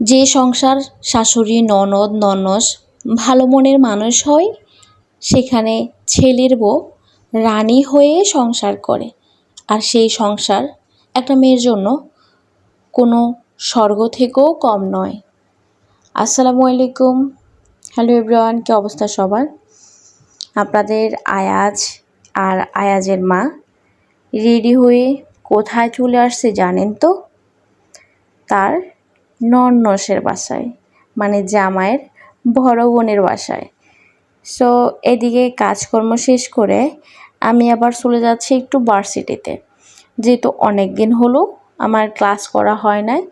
যে সংসার শাশুড়ি, ননদ, ননস ভালো মনের মানুষ হয়, সেখানে ছেলের বউ রানী হয়ে সংসার করে। আর সেই সংসার একটা মেয়ের জন্য কোনো স্বর্গ থেকেও কম নয়। আসসালামু আলাইকুম। হ্যালো এভরিওয়ান, কী অবস্থা সবার? আপনাদের আয়াজ আর আয়াজের মা রেডি হয়ে কোথায় চলে আসছে জানেন তো? তার ননসের বাসায় মানে জামাইয়ের বড় বোনের বাসায়। সো এদিকে কাজকর্ম শেষ করে আমি আবার চলে যাচ্ছি একটু ভার্সিটিতে যেহেতু অনেক দিন হলো আমার ক্লাস করা হয় নাই,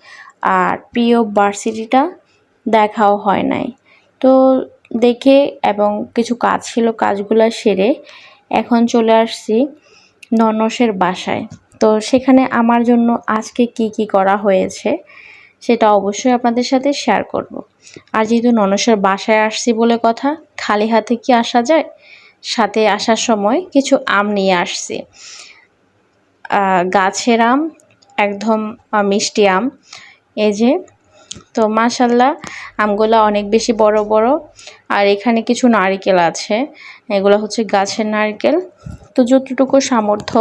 আর প্রিয় ভার্সিটিটা দেখাও হয় নাই। তো দেখে এবং কিছু কাজ ছিল কাজগুলো সেরে এখন চলে আসছি ননসের বাসায়। তো সেখানে আমার জন্য আজকে কি কি করা হয়েছে সেটা অবশ্যই আপনাদের সাথে শেয়ার করব। আর যেহেতু ননসের বাসায় আসছি বলে কথা, খালি হাতে কি আসা যায়? সাথে আসার সময় কিছু আম নিয়ে আসছি। গাছের আম, একদম মিষ্টি আম। এই যে, তো মাশাল্লাহ, আমগুলো অনেক বেশি বড় বড়। আর এখানে কিছু নারকেল আছে। এগুলো হচ্ছে গাছের নারকেল। তো যতটুকু সামর্থ্য,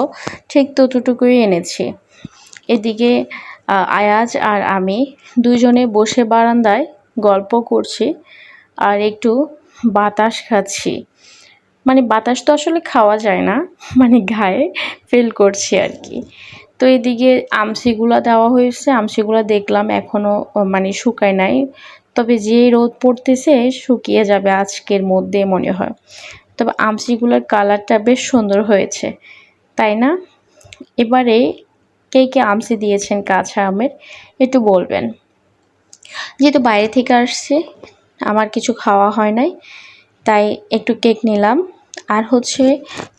ঠিক ততটুকুই এনেছি। এদিকে আয়াজ আর আমি দুজনে বসে বারান্দায় গল্প করছি আর একটু বাতাস খাচ্ছি। মানে বাতাস তো আসলে খাওয়া যায় না মানে গায়ে ফিল করছি আর কি তো এদিকে আমসিগুলো দেওয়া হয়েছে, আমসিগুলো দেখলাম এখনও মানে শুকায় নাই। তবে যে রোদ পড়তেছে, শুকিয়ে যাবে আজকের মধ্যে মনে হয়। তবে আমসিগুলোর কালারটা বেশ সুন্দর হয়েছে, তাই না? এবারে কে কে আমসি দিয়েছেন কাঁচা আমের, একটু বলবেন। যেহেতু বাইরে থেকে আসছে, আমার কিছু খাওয়া হয় নাই, তাই একটু কেক নিলাম। আর হচ্ছে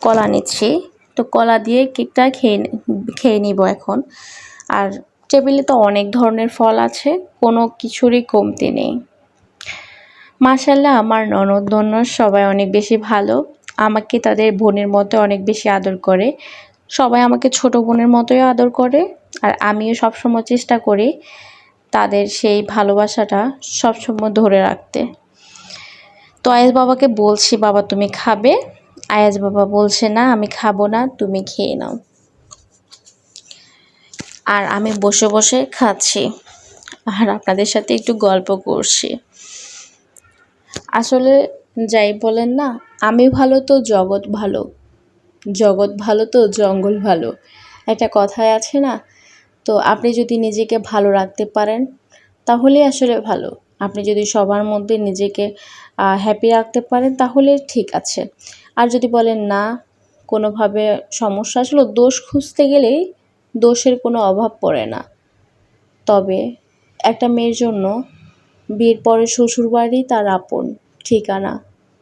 কলা নিচ্ছি। তো কলা দিয়ে কেকটা খেয়ে খেয়ে নিব এখন। আর টেবিলে তো অনেক ধরনের ফল আছে, কোনো কিছুরই কমতি নেই। মাসাল্লাহ আমার ননদ ননদ সবাই অনেক বেশি ভালো। আমাকে তাদের বোনের মতো অনেক বেশি আদর করে। সবাই আমাকে ছোট বোনের মতোই আদর করে আর আমিও সবসময় চেষ্টা করি তাদের সেই ভালোবাসাটা সবসময় ধরে রাখতে। তো আয়াজ বাবাকে বলছি, বাবা, তুমি খাবে? আয়াজ বাবা বলছে, না, আমি খাব না, তুমি খেয়ে নাও। আর আমি বসে বসে খাচ্ছি আর আপনাদের সাথে একটু গল্প করছি। আসলে যাই বলেন না, আমি ভালো তো জগৎ ভালো জগৎ ভালো তো, জঙ্গল ভালো। একটা কথায় আছে না, তো আপনি যদি নিজেকে ভালো রাখতে পারেন তাহলে আসলে ভালো। আপনি যদি সবার মধ্যে নিজেকে হ্যাপি রাখতে পারেন, তাহলে ঠিক আছে। আর যদি বলেন না, কোনোভাবে সমস্যা আসলে, দোষ খুঁজতে গেলেই দোষের কোনো অভাব পড়ে না। তবে একটা মেয়ের জন্য বিয়ের পরে শ্বশুরবাড়ি তার আপন, ঠিকানা,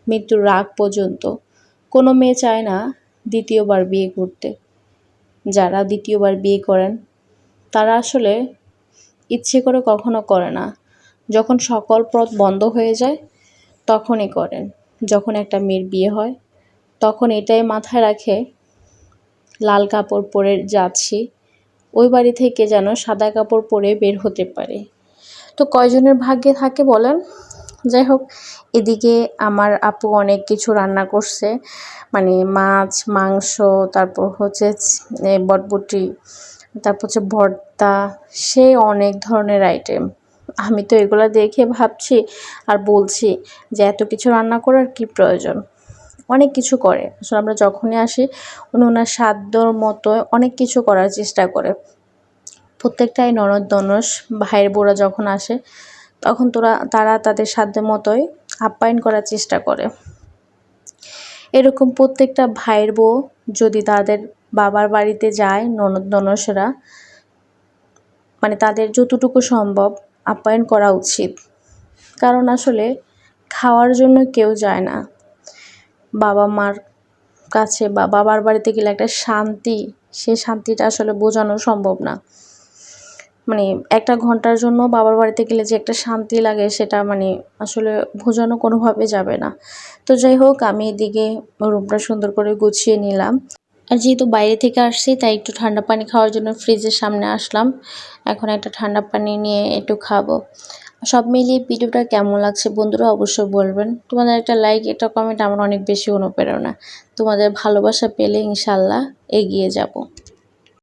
মৃত্যুর রাগ পর্যন্ত। কোনো মেয়ে চায় না দ্বিতীয়বার বিয়ে করতে। যারা দ্বিতীয়বার বিয়ে করেন, তারা আসলে ইচ্ছে করে কখনো করে না। যখন সকল পথ বন্ধ হয়ে যায়, তখনই করেন। যখন একটা মেয়ের বিয়ে হয়, তখন এটাই মাথায় রাখে, লাল কাপড় পরে যাচ্ছি, ওই বাড়ি থেকে যেন সাদা কাপড় পরে বের হতে পারে। তো কয়জনের ভাগ্যে থাকে বলেন? যাই হোক এদিকে আমার আপু অনেক কিছু রান্না করছে। মানে মাছ, মাংস, তারপর হচ্ছে বটবটি, তারপর হচ্ছে ভর্তা, সে অনেক ধরনের আইটেম আমি তো এগুলো দেখে ভাবছি আর বলছি যে এত কিছু রান্না করার কি প্রয়োজন? অনেক কিছু করে। আসলে আমরা যখনই আসি, উনি ওনার সাধ্যর মতো অনেক কিছু করার চেষ্টা করে। প্রত্যেকটাই ননদ দনস ভাইয়ের বোরা যখন আসে তখন তোরা, তারা তাদের সাধ্য মতোই আপ্যায়ন করার চেষ্টা করে। এরকম প্রত্যেকটা ভাইয়ের বউ যদি তাদের বাবার বাড়িতে যায়, ননদ, ননসরা মানে তাদের যতটুকু সম্ভব আপ্যায়ন করা উচিত। কারণ আসলে খাওয়ার জন্য কেউ যায় না। বাবা মার কাছে বা বাবার বাড়িতে গেলে একটা শান্তি, সে শান্তিটা আসলে বোঝানো সম্ভব না। মানে একটা ঘণ্টার জন্য বাবার বাড়িতে গেলে যে একটা শান্তি লাগে সেটা মানে আসলে বোঝানো কোনোভাবে যাবে না। তো যাই হোক, আমি এদিকে রুমটা সুন্দর করে গুছিয়ে নিলাম। আর যেহেতু বাইরে থেকে আসছি, তাই একটু ঠান্ডা পানি খাওয়ার জন্য ফ্রিজের সামনে আসলাম। এখন একটা ঠান্ডা পানি নিয়ে একটু খাব। সব মিলিয়ে ভিডিওটা কেমন লাগছে বন্ধুরা অবশ্যই বলবেন। তোমাদের একটা লাইক একটা কমেন্ট আমার অনেক বেশি অনুপ্রেরণা। তোমাদের ভালোবাসা পেলে ইনশাল্লাহ এগিয়ে যাব।